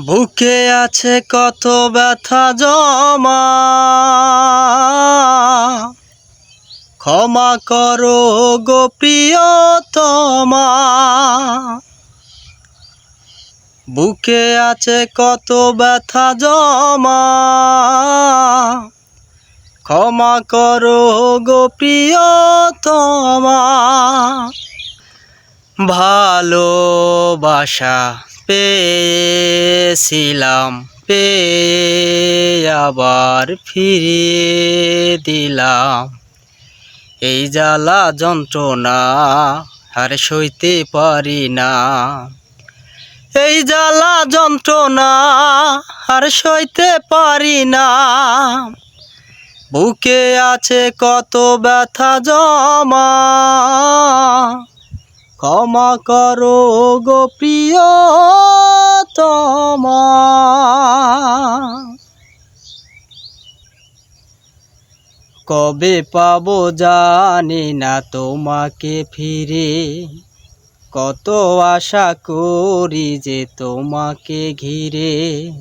বুকে আছে কত ব্যথা জমা। ক্ষমা করো গো প্রিয়তমা। বুকে আছে কত ব্যথা জমা। ক্ষমা করো গো প্রিয়তমা। ভালোবাসা পেয়েছিলাম, পেয়ে আবার ফিরিয়ে দিলাম। এই জ্বালা যন্ত্রণা আর সইতে পারি না। এই জ্বালা যন্ত্রণা আর সইতে পারি না। বুকে আছে কত ব্যথা জমা। ক্ষমা করো গো প্রিয়তমা। কবে পাব জানি না তোমাকে ফিরে। কত আশা করি যে তোমাকে ঘিরে।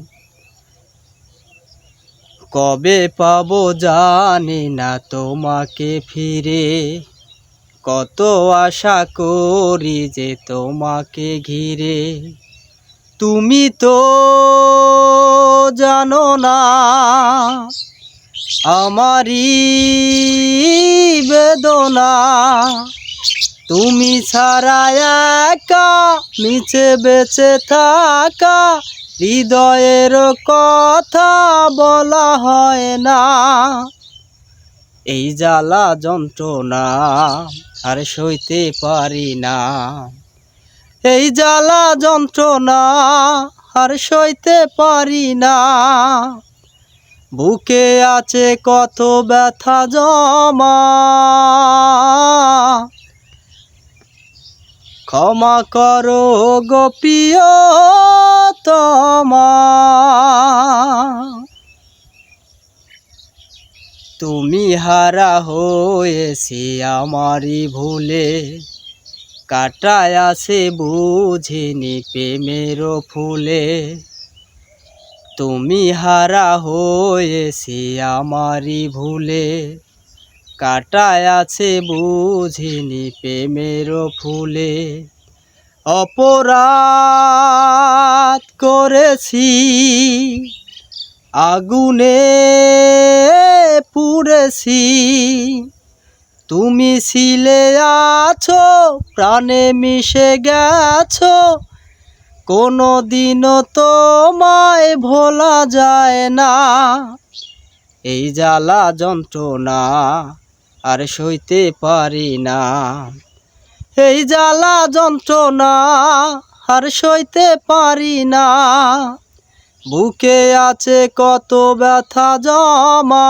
কবে পাব জানি না তোমাকে ফিরে। কত আশা করি যে তোমাকে ঘিরে। তুমি তো জানো না, আমারই বেদনা। তুমি ছাড়া একা নিচে বেঁচে থাকা, হৃদয়ের কথা বলা হয় না। এই জ্বালা যন্ত্রণা আর সইতে পারি না। এই জ্বালা যন্ত্রণা আর সইতে পারি না। বুকে আছে কত ব্যথা জমা। ক্ষমা করো গোপিয়তমা তুমি হারা হয়েছি আমারই ভুলে। কাটায় আছে বুঝিনি প্রেমের ফুলে। তুমি হারা হয়েছি আমারই ভুলে। কাটায় আছে বুঝিনি প্রেমের ফুলে। অপরাধ করেছি, আগুনে পুড়েছি তুমি ছিলে, আছো, প্রাণে মিশে গেছো। কোনো দিনও তোমায় ভোলা যায় না। এই জ্বালা যন্ত্রণা আর সইতে পারি না। এই জ্বালা যন্ত্রণা আর সইতে পারি না। বুকে আছে কত ব্যথা জমা।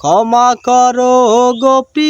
ক্ষমা করো গোপিয়তমা